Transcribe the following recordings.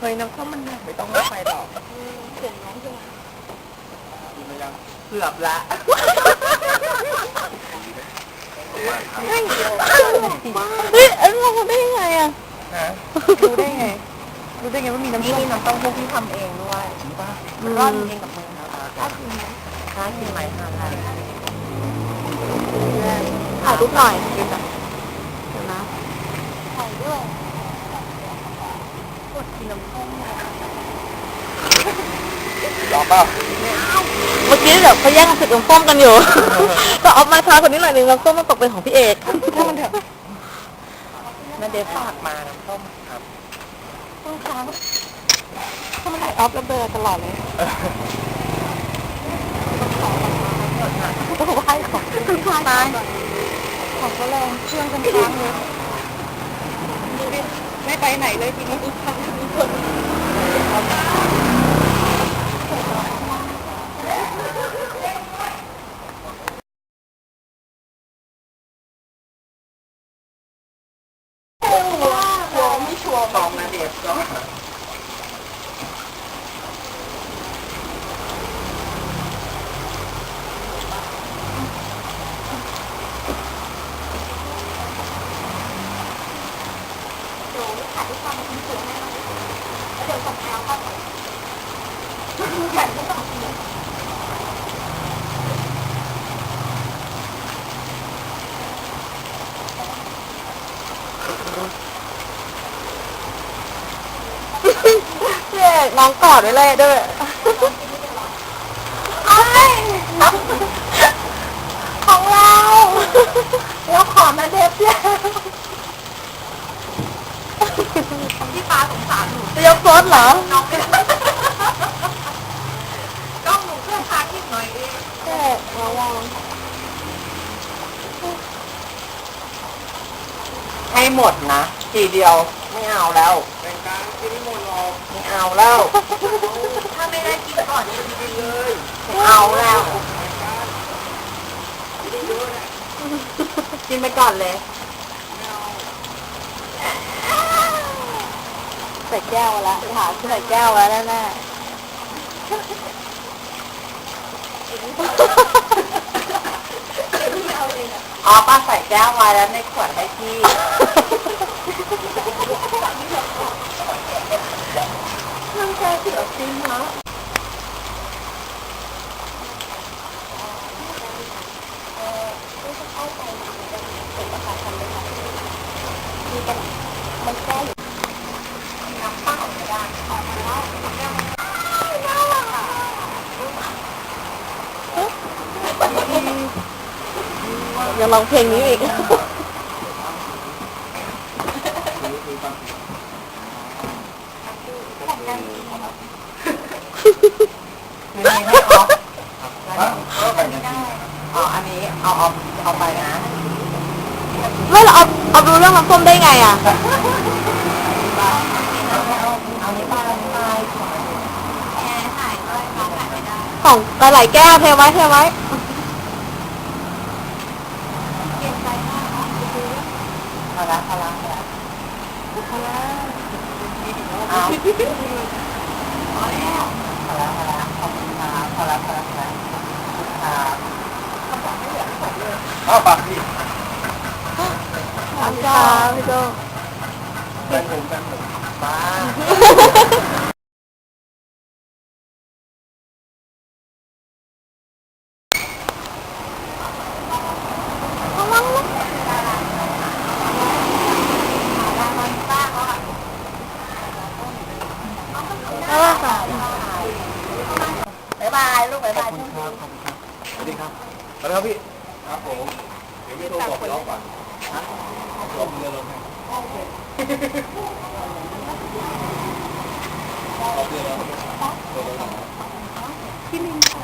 เฮ้ยน้ำส้มมันหนักไม่ต้องเอาไปหรอกเสียงน้องจังกินมายังเกือบละเฮ้ยเฮ้ยเอ้ยเราทำได้ยังไงอะนะรู้ได้ไงรู้ได้ไงว่ามีน้ำนี่ส้มมีน้ำเต้าหู้ที่ทำเองด้วยจริงป่ะมันร่อนเองกับมือนะถ้ากินถ้ากินไหมทานอะไรถ่ายรูปหน่อยเดี๋ยวนะเดี๋ยวนะถ่ายด้วยก ดกินน้ำส้มเนี่ยยอมเปล่าเมื่อกี้เดี๋ยวเขาแย่งสิบน้ำส้มกันอยู่ ก็เอามาช้าคนนี้หน่อยหนึงน้ำส้มมันตกเป็นของพี่เอกถ้ามันเถอะนาเดฟฝากมาน้ำส้มครับต้องค้างถ้ามันถ่ายออฟแล้วเบลอตลอดเลยต้องไหว้ของของตายของก็แรงเครื่องกันค้างเลยดูดิ ไม่ไปไหนเลยทีนี้ทุกครั้งมีคน ชัวร์ไม่ชัวร์บอกนาเดฟก็ พี่เอกน้องกอดไว้เลยด้วยของเราเราขอมาเดฟแล้วพี่ปาสงสารหนูจะยกรถเหรอ น้องเป็นก็หนูเพื่อพาคิดหน่อยเอง แค่ระวัง ให้หมดนะ ทีเดียวไม่เอาแล้วแบ่งการกินไม่หมดหรอกไม่เอาแล้วถ้าไม่ได้กินก่อนจะกินเลยไม่เอาแล้วกินไปก่อนเลยเอาใส่แก้วล้วถามใส่แก้วแล้วแน่ อ๋อป้าใส่แก้วไว้แล้วในขวดให้พี่มันแค่เสียวจริงเนาะมันแก้อยู่ น้ำเปล่าไม่ได้ออกมาแล้ว ยังร้องเพลงนี้อีกคือคือความมีให้ออฟครับก็แบ่งกันกินอ๋ออันนี้เอาออฟเอาไปนะไม่เราเอาเอาดูเรื่องน้ำส้มได้ไงอะ เอาเอานี้ไปเอานี้ไปแอร์ถ่ายด้วยน้องถ่ายไม่ได้ของหลายๆแก้วเทไว้เทไว้ พอละพอละพอละพอละ เอาพอแล้วพอละพอละขอบคุณครับพอละพอละพอละครับอ้าวปากพี่ขอบคุณค่ะพี่โจแบ่งผมแบ่งผมมา แล้วล่ะค่ะ บ๊ายบายลูกบ๊าย ขอายบบคุณครับขอบคุณครับสวัสดีครับสวัสดีครับพี่ ครับผม เดี๋ยวพี่โทรบอกพี่ออฟก่อนนะลงเรือลงให้ออกเรือ ที่ลิงค่ะ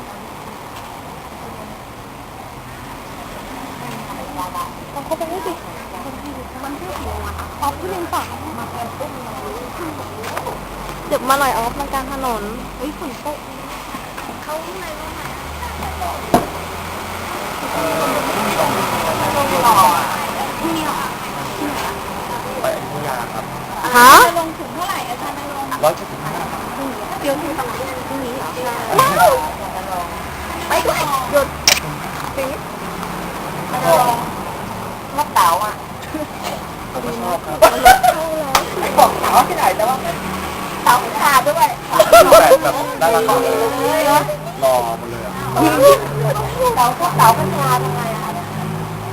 เอาเขาไปได้สิมันเที่ยวกี่โมงอะอฟที่ลิงฝากเจ็บมาหน่อยออฟมันกลารถนนเฮ้ยฝนตกเขาไหนรู้ไหม คะจะลงถึงเท่าไหร่อาจารย์นรงค์ร้อยเจ็ดสิบห้าเดี๋ยวมีต้องพรุ่งนี้เหรอว้าวไปด้หยุดปีลงชอบเต๋าอะผมชบอกเต๋าที่ไหนแต่ว่าเต๋าขาด้วยแบบดาราเขาเลยรอหมดเลยอะเต๋าพวกเต๋าพัฒนายังไงอะ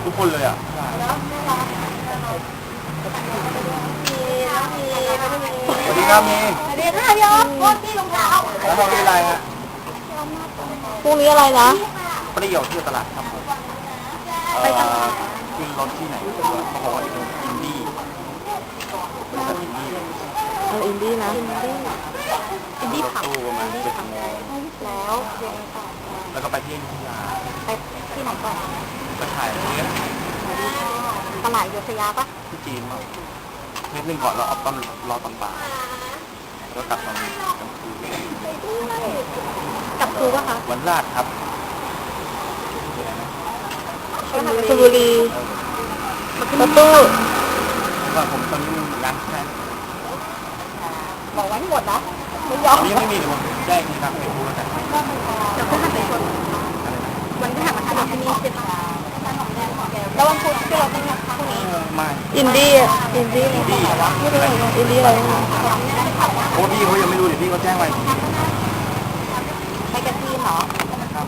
ทุกคนเลยอะ วัสดีครับมีสวัสดีค่ะยอมโคตรที่รองเท้าแล้วเขาเป็นอะไรฮะพรุ่งนี้อะไรนะเปรี้ยวที่ตลาดครับผมเอ่อขึ้นรถที่ไหนเขาบอกว่าอินดี้บริษัทอินดี้เอาอินดี้นะ อินดี้ขับตู้ประมาณเจ็ดโมงแล้วแล้วก็ไปที่อยุธยาไปที่ไหนก่อนก็ถ่ายเรื่องตลาดอยุธยาปะที่จีนมา นิดนึงก่อนเราเอาตอนรอตอนบ่ายแล้วกลับตอนกลางคืนกับครูปะคะวันราชครับชลบุรีประตูว่าผมตอนนี้ร้านแค่บอกไว้ให้หมดนะไม่ยอมนนี้ยังไม่มีเดี๋ยผมแจ้งทีหลังเฟซบุ๊กแล้วกันเดี๋ยวพฤหัสไปชนวันพฤหัสมาทำที่นี่ใช่ปะแล้ววันพุธที่เราต้องนัดพรุ่งนี้ ไม่ อินดี้อะอินดี้อินดี้ไม่รู้เหมือนกันอินดี้อะไรนะโอ้พี่เขายังไม่รู้เดี๋ยวพี่เขาแจ้งไว้ไปกันทีมเหรอครับ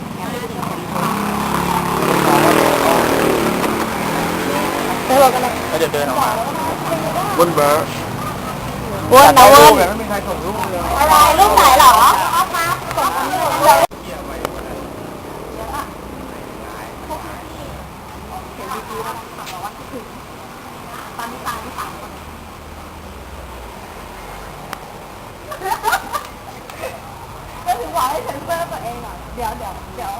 ไปบอกกันนะแล้วเดี๋ยวเดินออกมาบนเบอร์วนนะวนไม่มีใครส่งรูปเลยอะไรรูปไหนเหรอเอามาส่งเลย เกี่ยวไว้วันนั้น ตอนนี้ตามที่สามคนก็ถึงบอกให้เซ็นเซอร์ตัว เองอะเดี๋ยวเดี๋ยวเดี๋ยว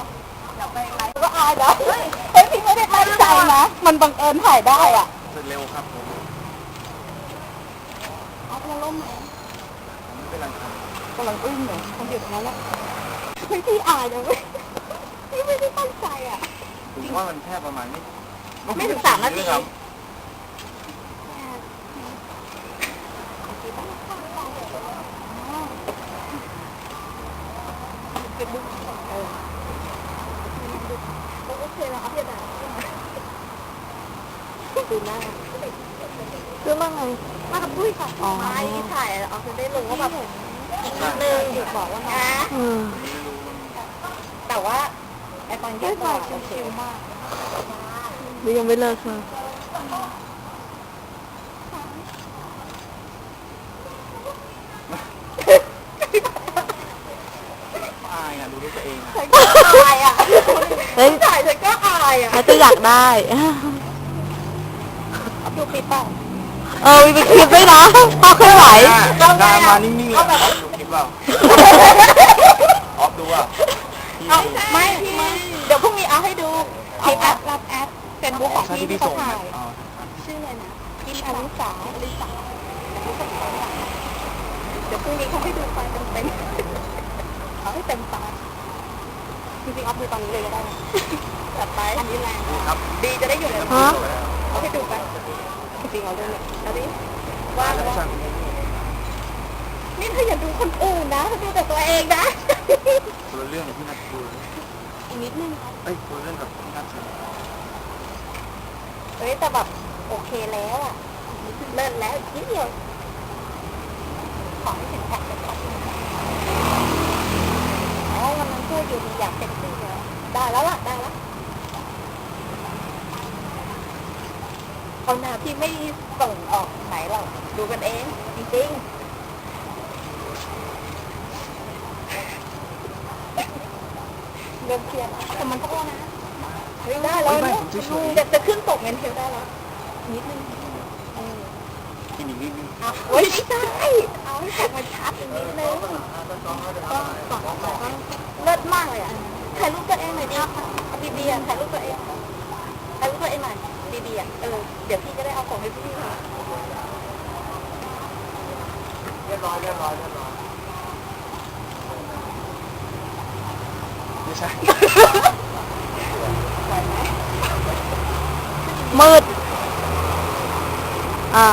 เดี๋ยวไปไลฟ์ก็อายเดี๋ยวเฮ้ยพี่ไม่ได้ตั้งใจนะ มันบังเอิญถ่ายได้อะเสร็จเร็วครับผมเอาพลังล่มไหมไม่เป็นไรครับกำลังอึ้งเลยมันอยู่ตรงนั้นแหละเฮ้ยพี่อายเลยเว้ยพี่ไม่ได้ตั้งใจอะ ผมว่ามันแค่ประมาณนี้ไม่ถึงสามนาที ครับเฟซบุ๊กเออโอเคแล้วอัปเดตอะ ดูหน้าคือว่าไงมากับปุ้ยค่ะอ๋อไม่ถ่ายเอาคือได้รู้ว่าแบบอีกนิดนึงบอกว่านะแต่ว่าไอ้ตอนเย็นก็ชิลมากนี่ยังไม่เลิกเลยอายอะดูด้วยตัวเองอะ ฉันก็อายอะเฮ้ยถ่ายฉันก็อายอะ แล้วจะอยากได้ ดูคลิปเปล่าเออมีเป็นคลิปด้วยนะพอเคลื่อนไหวหน้าหน้ามานิ่งๆเลยดูคลิปเปล่าออฟดูอะพี่เอาไม่พี่เดี๋ยวพรุ่งนี้เอาให้ดูคลิปแอปรับแอปเฟซบุ๊กของใช่พี่ที่ที่พี่เขาส่งถ่าอะยอ๋อชื่ออะไรนะกินอลิสาอลิสาเดี๋ยวพรุ่งนี้เขาให้ดูไปเต็มๆเอาให้เต็มตาจริงๆเอาดูตอนนี้เลยก็ได้นะจัดไปอันนี้แรงครับดีจะได้อยู่ใน ฮะ เอาให้ดูไปจริงๆเอาด้วยเนี่ยเอาดิว่าแล้วว่านี่เธออย่าดูคนอื่นนะเธอ ดูแต่ตัวเองนะ คนละเรื่องกับพี่นัทดูอีกนิดนึงเอ้ยคนละเรื่องกับพี่นัทสิเฮ้ยแต่แบบโอเคแล้วอะเลิศแล้วอีกนิดเดียวขอให้ถึงแพ็คเป็นแพ็คนึงอ๋อวันนั้นพูดอยู่ดีอยากเซ็กซี่เลยได้แล้วล่ะได้แล้วเอาหน้าพี่ไม่ส่งออกไหนหรอกดูกันเองจริงๆ เริ่มเครียดแล้วแต่มันก็นะเฮ้ยได้แล้วนะจะจะขึ้นตกเงินเทลได้แล้วนิดนึงเออกินอีกนิดนึงเอาโอ้ยไม่ใช่เอาให้ตกมันชัดอีกนิดนึงก็สองก็เลิศมากเลยอะถ่ายรูปตัวเองหน่อยดิบีบีอะถ่ายรูปตัวเองถ่ายรูปตัวเองหน่อยบีบีอะเออเดี๋ยวพี่จะได้เอาของให้พี่ค่ะเรียบร้อยเรียบร้อยเรียบร้อยไม่ ใช่ มืด อ่า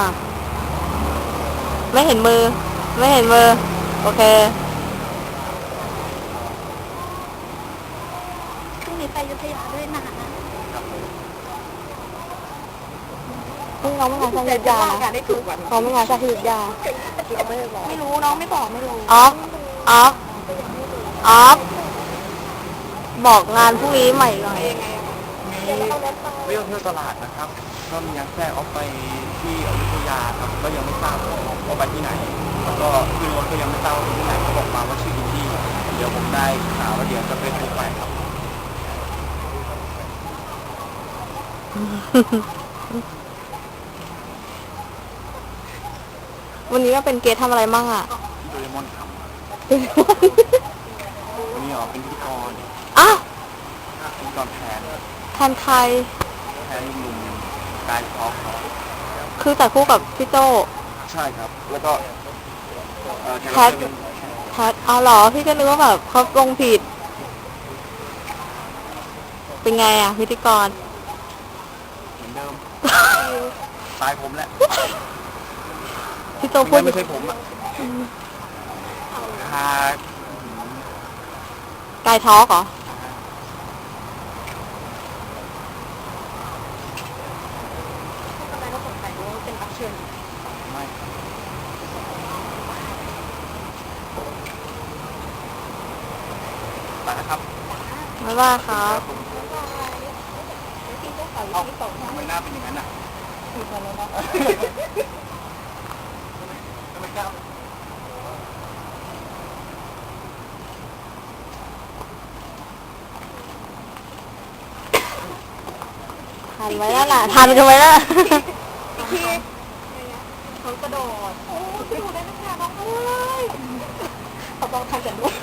ไม่เห็นมือ ไม่เห็นมือ โอเคพรุ่งนี้ไปอยุธยาด้วยนะนี่น้องไม่งานสร้างยุทธยานะได้ถูกกว่าเขาไม่งานสร้างยุทธยาไม่ได้บอกไม่รู้น้องไม่บอกไม่รู้ ออฟ ออฟ ออฟ บอกงานพรุ่งนี้ใหม่หน่อยเรื่องเที่ยวตลาดนะครับก็มีนักแทรกออกไปที่อยุธยาครับก็ยังไม่ทราบว่าไปที่ไหน แล้วก็ขึ้นรถก็ยังไม่ทราบว่าไปที่ไหนเขาบอกมาว่าชื่ออินดี้เดี๋ยวผมได้ข่าวว่าเดี๋ยวจะไปพบไปครับวันนี้ก็เป็นเกสทำอะไรมั่งอะโดเรมอนครับวันนี้ออกเป็นพิธีกร อ้าวพิธีกรแทนแทนใครแทนหนุ่มๆกายท็อปครับคือแต่คู่กับพี่โจใช่ครับ แล้วก็เอ่อแขกแพรับทเชิญแพทเอาเหรอ พี่ก็นึกว่าแบบเขาลงผิด เป็นไงอะ พิธีกร เหมือนเดิมตายผมแหละพี่โจพูด ไม่ใช่ผมอะคาไกายทอล์กเหรอ ทำไมเขาสงสัยว่าเป็นรับเชิญ ไม่ไปนะครับ ไม่ว่าครับที่เจ้าสาวเอ้าที่สองทำไมหน้าเป็นอย่างนั้นอะคือคนแล้วนะทำไมกล้าทันไว้แล้วล่ะ ทันกันไว้แล้วที่เขากระโดด โอ้ยดูได้ไหมคะน้องเอ้ยเขาบอกทันกันด้วย